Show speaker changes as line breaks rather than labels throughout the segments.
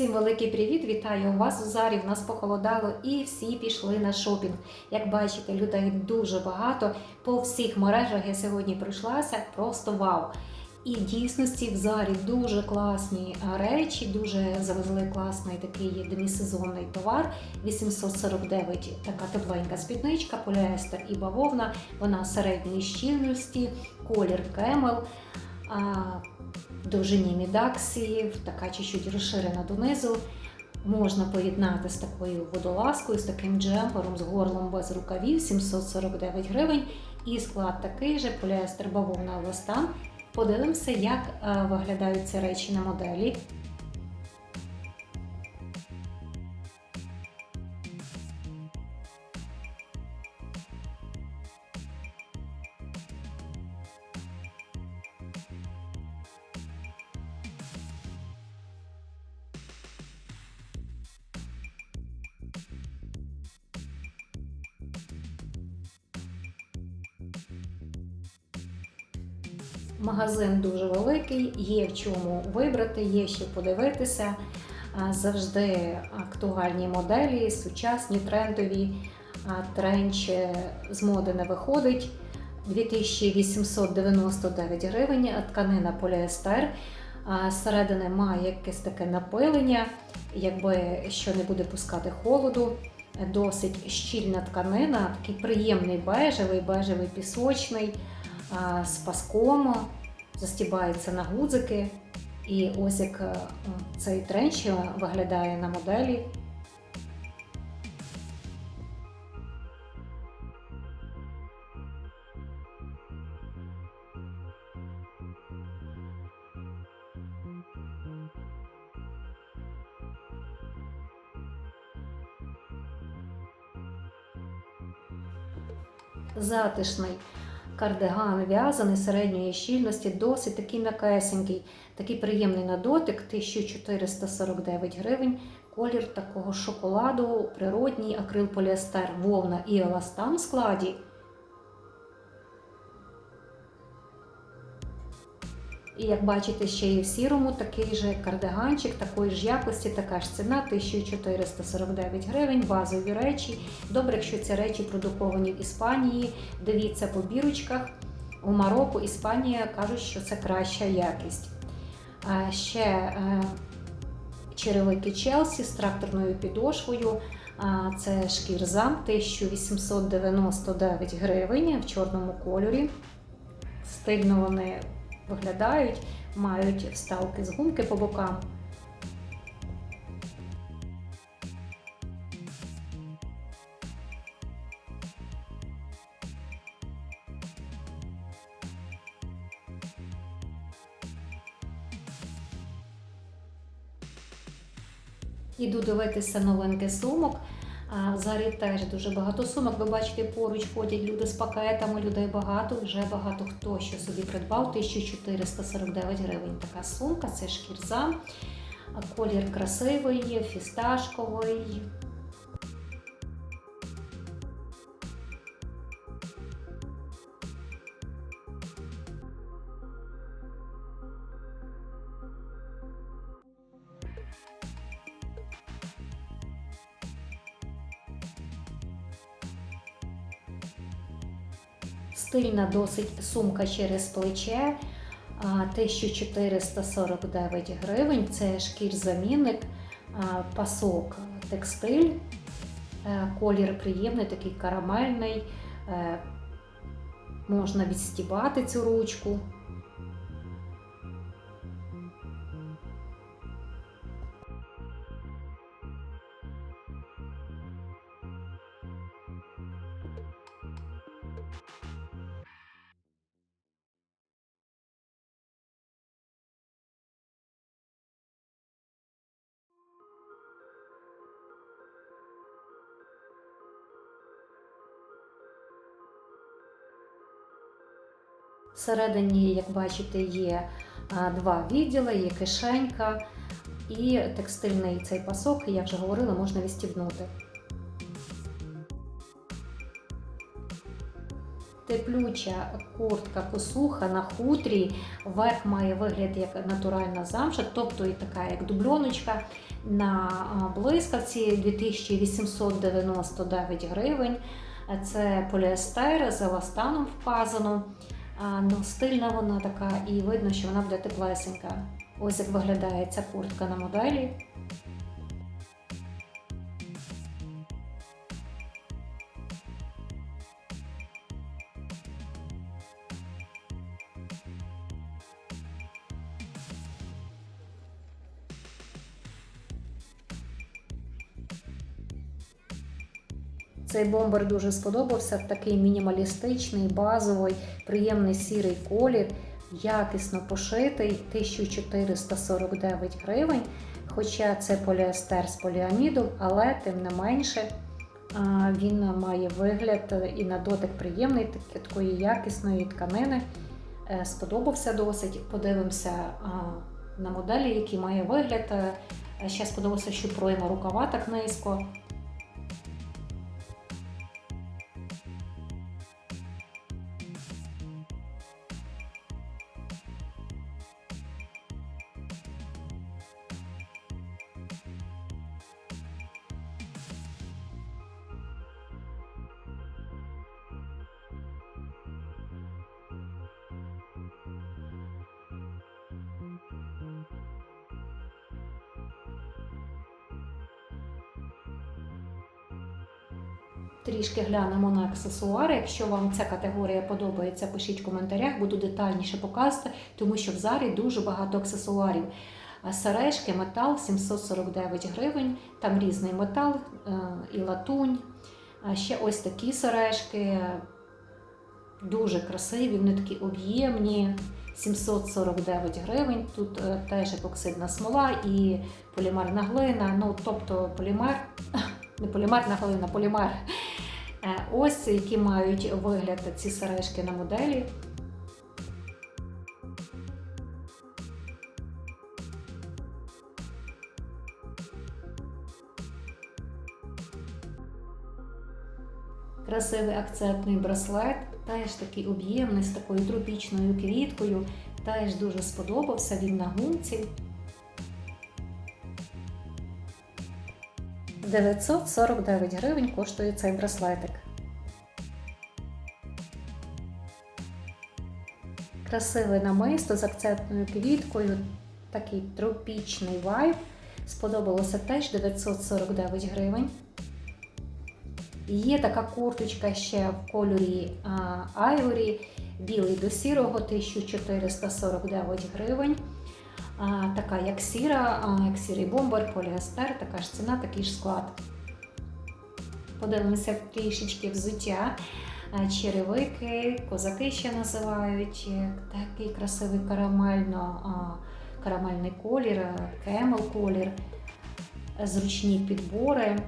Всім великий привіт! Вітаю вас у зарі. В нас похолодало і всі пішли на шопінг. Як бачите, людей дуже багато. По всіх мережах я сьогодні пройшлася. Просто вау! І в дійсності в зарі дуже класні речі, дуже завезли класний такий демісезонний товар. 849 така тепленька спідничка, поліестер і бавовна. Вона середньої щільності, колір кемел. Довжині мідаксії, така чуть-чуть розширена донизу. Можна поєднати з такою водолазкою, з таким джемпером, з горлом без рукавів 749 гривень. І склад такий же поліестер бавовна Лостан. Подивимося, як е, виглядають ці речі на моделі. Магазин дуже великий, є в чому вибрати, є що подивитися. Завжди актуальні моделі, сучасні, трендові. Тренч з моди не виходить. 2899 гривень, тканина поліестер. А, Зсередини має якесь таке напилення, якби що не буде пускати холоду. Досить щільна тканина, такий приємний бежевий, бежевий пісочний з паском, застібається на гудзики. І ось як е, цей тренч виглядає на моделі. Затишний кардиган в'язаний середньої щільності, досить такий м'якесенький, такий приємний на дотик, 1449 гривень. Колір такого шоколаду, природній акрил поліестер, вовна і еластан в складі. І як бачите, ще є в сірому такий же кардиганчик, такої ж якості, така ж ціна 1449 гривень, базові речі. Добре, якщо ці речі продуковані в Іспанії. Дивіться по бірочках. У Марокко, Іспанія кажуть, що це краща якість. Ще е, черевики Челсі з тракторною підошвою. Це шкірза 1899 гривень в чорному кольорі. Стильно вони виглядають, мають вставки з гумки по бокам. Іду дивитися новинки сумок. Зарі теж дуже багато сумок. Ви бачите, поруч ходять люди з пакетами, людей багато, вже багато хто що собі придбав. 1449 гривень така сумка, це шкірза. Колір красивий, фісташковий. Стильна досить сумка через плече. а, 1449 гривень. Це шкір-замінник, пасок текстиль, Е, колір приємний, такий карамельний. Е, Можна відстібати цю ручку. Всередині, як бачите, є два відділи, є кишенька і текстильний цей пасок, як вже говорила, можна відстібнути. теплюча куртка косуха на хутрі. Верх має вигляд як натуральна замша, тобто і така як дубльоночка на блискавці 2899 гривень. Це поліестер з еластаном вказано. Ну, стильна вона така, і видно, що вона буде теплесенька. Ось як виглядає ця куртка на моделі. Цей бомбер дуже сподобався. Такий мінімалістичний, базовий, приємний сірий колір, якісно пошитий, 1449 гривень. Хоча це поліестер з поліаміду, але тим не менше він має вигляд і на дотик приємний, такої якісної тканини. Е, Сподобався досить. Подивимося на моделі, який має вигляд. Е, Ще сподобався, що пройма рукава так низько. Трішки глянемо на аксесуари. Якщо вам ця категорія подобається, пишіть в коментарях, буду детальніше показувати, тому що в зарі дуже багато аксесуарів. Сережки, метал 749 гривень, там різний метал е, і латунь. Ще ось такі сережки, дуже красиві, вони такі об'ємні. 749 гривень. Тут е, теж епоксидна смола і полімерна глина. Ну, тобто полімер, не полімерна глина, полімер. Е, Ось які мають вигляд ці сережки на моделі. Красивий акцентний браслет, теж такий об'ємний з такою тропічною квіткою. Теж дуже сподобався він на гумці. 949 гривень коштує цей браслетик. Красиве намисто з акцентною квіткою, такий тропічний вайб. Сподобалося теж 949 гривень. Є така курточка ще в кольорі айворі, білий до сірого 1449 гривень. Така як сіра, а, як сірий бомбер, поліестер, така ж ціна, такий ж склад. Подивимося трішечки взуття. Черевики, козаки ще називають. Такий красивий карамельно, карамельний колір, кемел колір, зручні підбори.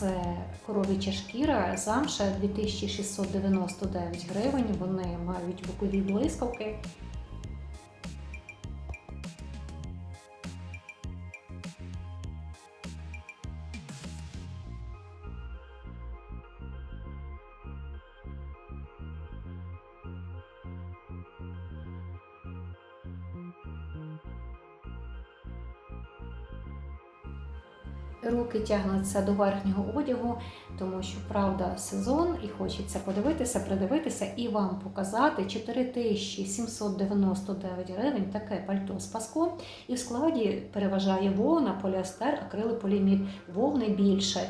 Це коров'яча шкіра, замша 2699 гривень. Вони мають бокові блискавки. Руки тягнуться до верхнього одягу, тому що правда сезон, і хочеться подивитися, придивитися і вам показати 4799 гривень таке пальто з паском. І в складі переважає вовна, поліестер, акрилополімід, вовни більше.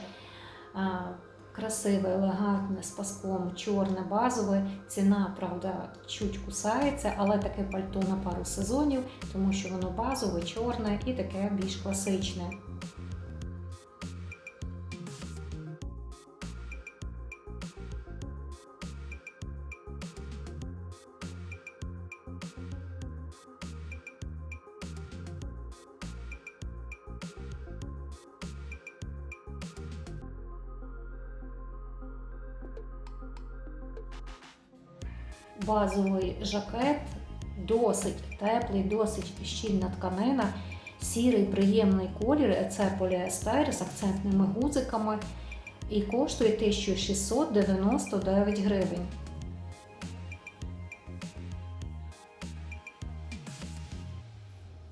Красиве, елегантне з паском, чорне, базове. Ціна, правда, чуть кусається, але таке пальто на пару сезонів, тому що воно базове, чорне і таке більш класичне. базовий жакет, досить теплий, досить щільна тканина, сірий, приємний колір. Це поліестер з акцентними гузиками. І коштує 1699 гривень.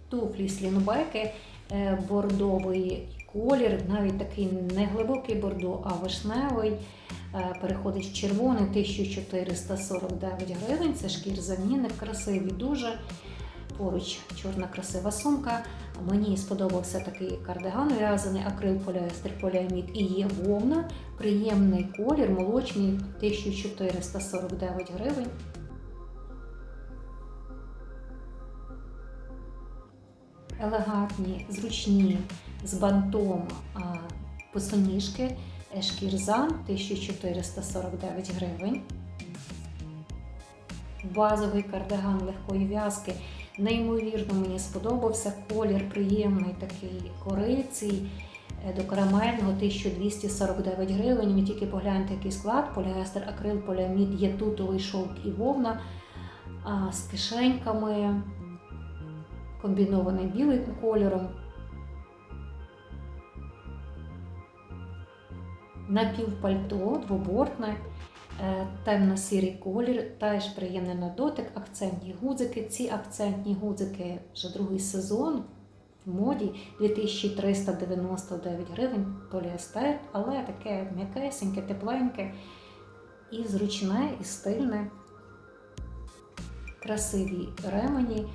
Туфлі слінбеки, е, бордовий колір, навіть такий не глибокий бордо, а вишневий. Е, Переходить в червоний 1449 гривень. Це шкір замінник, красивий дуже. Поруч чорна красива сумка. Мені сподобався такий кардиган в'язаний, акрил поліестер поліамід і є вовна. Приємний колір, молочний 1449 гривень. Елегантні, зручні, з бантом а, босоніжки, е, 1449 гривень. Базовий кардиган легкої в'язки. Неймовірно мені сподобався. Колір приємний, такий кориций. е, До карамельного 1249 гривень. Ви тільки погляньте, який склад: поліестер, акрил, поліамід, є тутовий шовк і вовна а, з кишеньками, комбінований білим кольором. Напівпальто, двобортне, е, темно-сірий колір, теж приємний на дотик, акцентні гудзики. Ці акцентні гудзики вже другий сезон в моді 2399 гривень, поліестер, але таке м'якесеньке, тепленьке і зручне, і стильне, красиві ремені.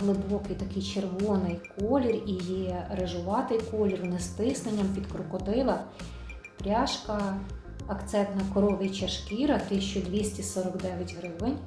Глибокий такий червоний колір і є рижуватий колір, не з тисненням під крокодила. Пряжка, акцентна коров'яча шкіра 1249 гривень.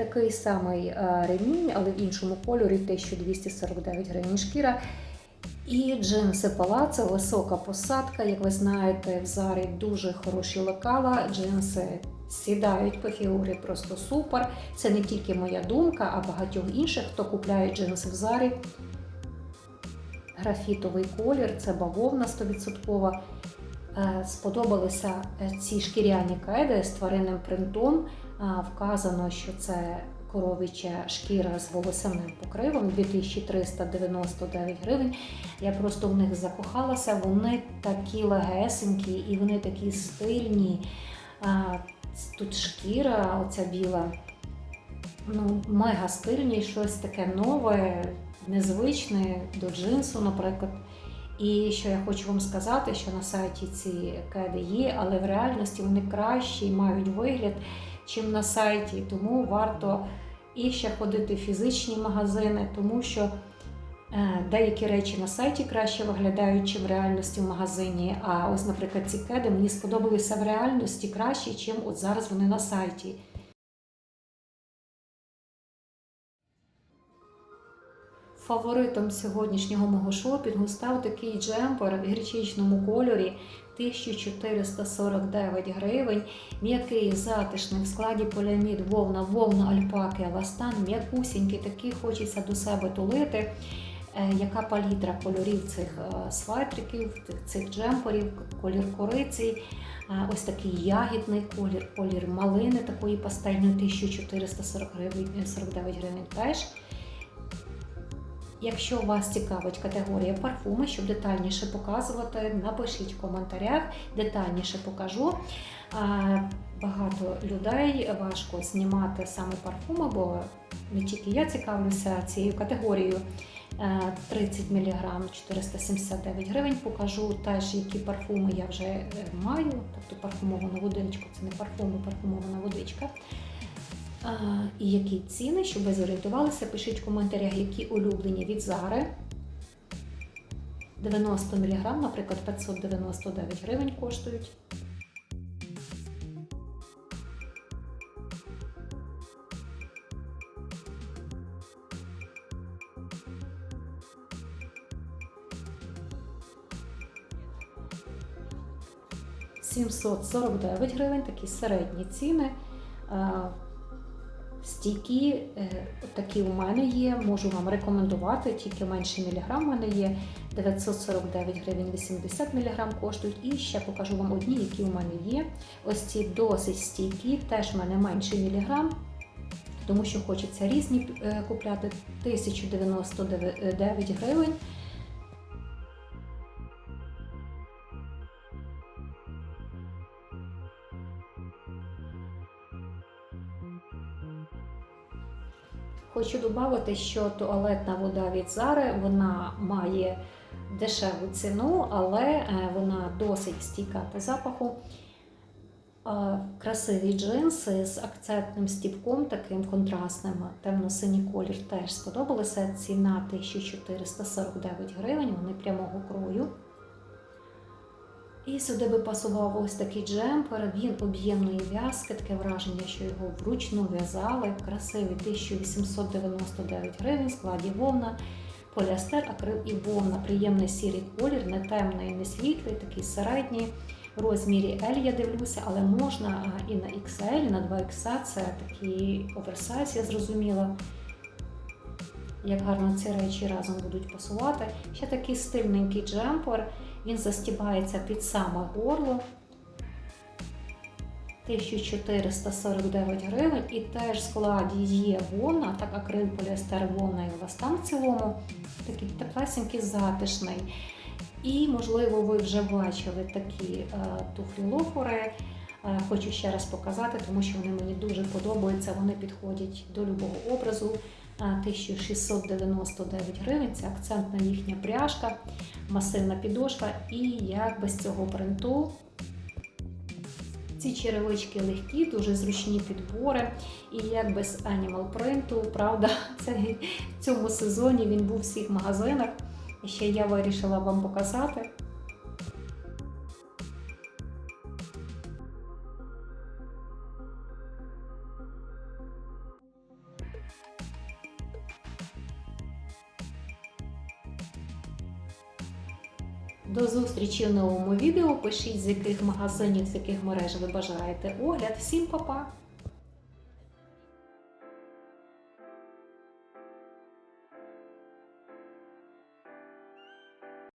Такий самий е, ремінь, але в іншому кольорі 1249 гривень шкіра. І джинси палацо, висока посадка. Як ви знаєте, в зарі дуже хороші лекала. Джинси сідають по фігурі просто супер. Це не тільки моя думка, а багатьох інших, хто купляє джинси в зарі. Графітовий колір, це бавовна 100%. Е, Сподобалися ці шкіряні кеди з тваринним принтом. Вказано, що це коровича шкіра з волосяним покривом 2399 гривень. Я просто в них закохалася. Вони такі легесенькі і вони такі стильні. Тут шкіра, оця біла, ну, мега стильні, щось таке нове, незвичне до джинсу, наприклад. І що я хочу вам сказати, що на сайті ці кеди є, але в реальності вони кращі і мають вигляд, чим на сайті. Тому варто і ще ходити в фізичні магазини, тому що е, деякі речі на сайті краще виглядають, чим в реальності в магазині. А ось, наприклад, ці кеди мені сподобалися в реальності краще, чим от зараз вони на сайті. Фаворитом сьогоднішнього мого шопінгу став такий джемпер в гірчичному кольорі 1449 гривень. М'який, затишний в складі поліамід, вовна, вовна, альпаки, еластан, м'якусінький, такий хочеться до себе тулити. Е, Яка палітра кольорів цих е, свайтриків, цих- джемперів, колір кориці, е, ось такий ягідний колір, колір малини такої пастельної 1440 гривень теж. Якщо вас цікавить категорія парфуми, щоб детальніше показувати, напишіть в коментарях, детальніше покажу. Багато людей важко знімати саме парфуми, бо не тільки я цікавлюся цією категорією. Е, 30 мг 479 гривень. Покажу теж, які парфуми я вже е, маю, тобто парфумовану водичку, це не парфум, а парфумована водичка. І які ціни, щоб ви зорієнтувалися, пишіть в коментарях, які улюблені від Зари. 90 мг, наприклад, 599 гривень коштують. – 749 гривень, такі середні ціни. Стійкі е, такі у мене є, можу вам рекомендувати, тільки менше міліграм у мене є. 949 гривень 80 мг коштують. І ще покажу вам одні, які у мене є. Ось ці досить стійкі, теж в мене менше міліграм, тому що хочеться різні е, купляти 1099 гривень. Хочу додати, що туалетна вода від Зари вона має дешеву ціну, але е, вона досить стійка по запаху. Е, Красиві джинси з акцентним стіпком, таким контрастним, темно-синій колір теж сподобалися. Ціна 1449 гривень, вони прямого крою. І сюди би пасував ось такий джемпер, він об'ємної в'язки, таке враження, що його вручну в'язали. Красивий 1899 гривень, складі вовна, поліастер, акрил і вовна. Приємний сірий колір, не темний, не світлий, такий середній. В розмірі L я дивлюся, але можна і на XL, і на 2X, це такий оверсайз, я зрозуміла. Як гарно ці речі разом будуть пасувати. Ще такий стильненький джемпер. Він застібається під саме горло. 1449 гривень і теж в складі є вовна, так акрил, поліестер, вовна і еластан в цілому. Такий теплесенький, затишний. І, можливо, ви вже бачили такі е, туфлі лофори. Е, хочу ще раз показати, тому що вони мені дуже подобаються. Вони підходять до любого образу. Е, 1699 гривень. Це акцентна їхня пряжка, масивна підошва. І як без цього принту. Ці черевички легкі, дуже зручні підбори. І як без Animal принту, правда, це в цьому сезоні він був у всіх магазинах. Ще я вирішила вам показати. Зустрічі в новому відео. Пишіть, з яких магазинів, з яких мереж ви бажаєте огляд. Всім па-па!